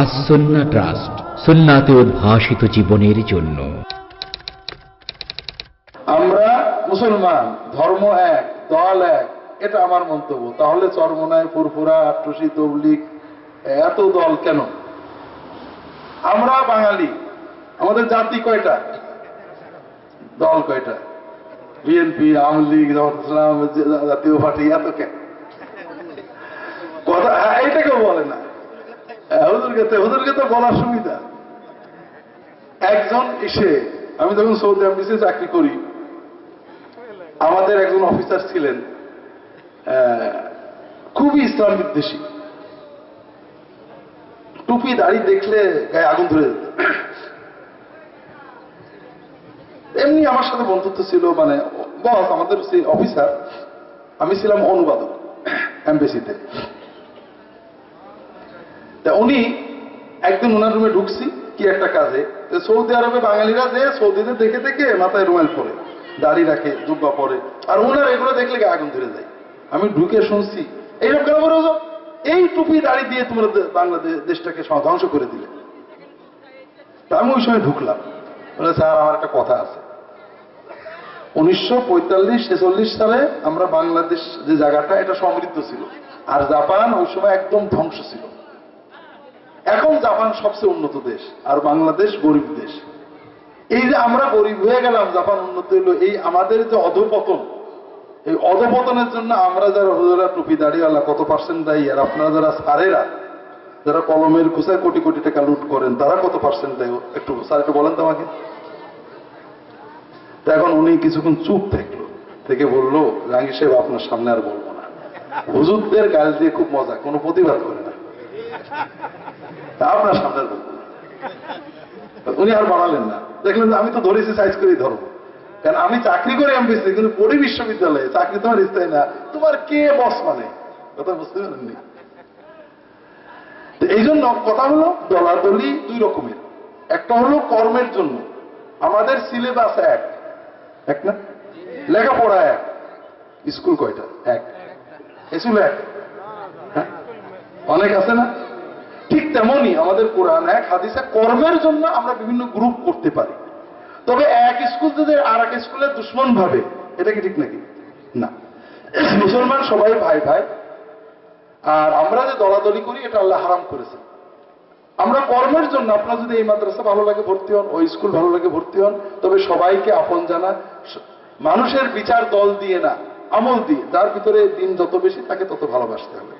আসন্না trust, সুন্নাতে উদ্ভাসিত জীবনের জন্য। আমরা মুসলমান, ধর্ম এক, দল এক, এটা আমার মন্তব্য। তাহলে চরমনায় ফুরফুরা আট্টসি তবলিক এত দল কেন? আমরা বাঙালি, আমাদের জাতি কয়টা? দল কয়টা? বিএনপি আওয়ামী লীগ ইসলাম, জাতীয় পার্টি, এত কেন কথা হ্যাঁ, এটা কেউ বলে না হ্যাঁ, হুজুরকে তো হুজুরকে তো বলার সুবিধা। একজন এসে আমি যখন সৌদি আরবিসে চাকরি করি, আমাদের একজন অফিসার ছিলেন খুবই ইসলাম বিদ্বেষী। টুপি, দাড়ি দেখলে গায়ে আগুন ধরে যেত। এমনি আমার সাথে বন্ধুত্ব ছিল মানে বস আমাদের সেই অফিসার আমি ছিলাম অনুবাদক এমবেসিতে তা উনি একদিন ওনার রুমে ঢুকছি, কি একটা কাজে। সৌদি আরবে বাঙালিরা যে সৌদিতে দেখে দেখে মাথায় রুমাল পরে, দাড়ি রাখে, জুব্বা পরে, আর ওনার এগুলো দেখলে আগুন ধরে যায়। আমি ঢুকে শুনছি, এইরকম কেন হুজুর? এই টুপি, দাড়ি দিয়ে তোমরা বাংলাদেশ দেশটাকে ধ্বংস করে দিলে। তা আমি ওই সময় ঢুকলাম। বলে, স্যার, আমার একটা কথা আছে। উনিশশো পঁয়তাল্লিশ, ছেচল্লিশ সালে আমরা বাংলাদেশ যে জায়গাটা, এটা সমৃদ্ধ ছিল। আর জাপান ওই সময় একদম ধ্বংস ছিল। এখন জাপান সবচেয়ে উন্নত দেশ, আর বাংলাদেশ গরিব দেশ। এই যে আমরা গরিব হয়ে গেলাম, জাপান উন্নত হইল, এই আমাদের যে অধপতন, এই অধপতনের জন্য আমরা যারা হুজুরা টুপি দাড়িওয়ালা কত পার্সেন্ট দায়ী, আর আপনারা যারা সারেরা যারা কলমের খুচায় কোটি কোটি টাকা লুট করেন, তারা কত পার্সেন্ট দেয়? একটু স্যার একটু বলেন তো আমাকে। তা এখন উনি কিছুক্ষণ চুপ থাকল, থেকে বলল, জাহাঙ্গীর সাহেব, আপনার সামনে আর বলব না। হুজুরদের গাল দিয়ে খুব মজা, কোনো প্রতিবাদ করে না। তা আপনার সামনে আর উনি আর বাড়ালেন না। দেখলেন আমি তো ধরেছি সাইজ করেই ধরবো। কারণ আমি চাকরি করে আমি বেশি, কিন্তু পড়ি বিশ্ববিদ্যালয়ে চাকরি তোমার স্থায়ী না। তোমার কে বস মানে? কথা বুঝতে পারেননি? এই জন্য কথা হলো দলাদলি দুই রকমের। একটা হলো কর্মের জন্য। আমাদের সিলেবাস এক। এক না? লেখাপড়া এক। স্কুল কয়টা? এক। স্কুল এক। হ্যাঁ? অনেক আছে না? তেমনই আমাদের কোরআন এক হাদিসে কর্মের জন্য আমরা বিভিন্ন গ্রুপ করতে পারি। তবে এক স্কুল যদি আর এক স্কুলের দুশ্মন ভাবে, এটা কি ঠিক নাকি? না। মুসলমান সবাই ভাই ভাই, আর আমরা যে দলাদলি করি, এটা আল্লাহ হারাম করেছে। আমরা কর্মের জন্য, আপনার যদি এই মাদ্রাসা ভালো লাগে ভর্তি হন, ওই স্কুল ভালো লাগে ভর্তি হন, তবে সবাইকে আপন জানা মানুষের বিচার দল দিয়ে না, আমল দিয়ে, যার ভিতরে দিন যত বেশি, তাকে তত ভালোবাসতে হবে।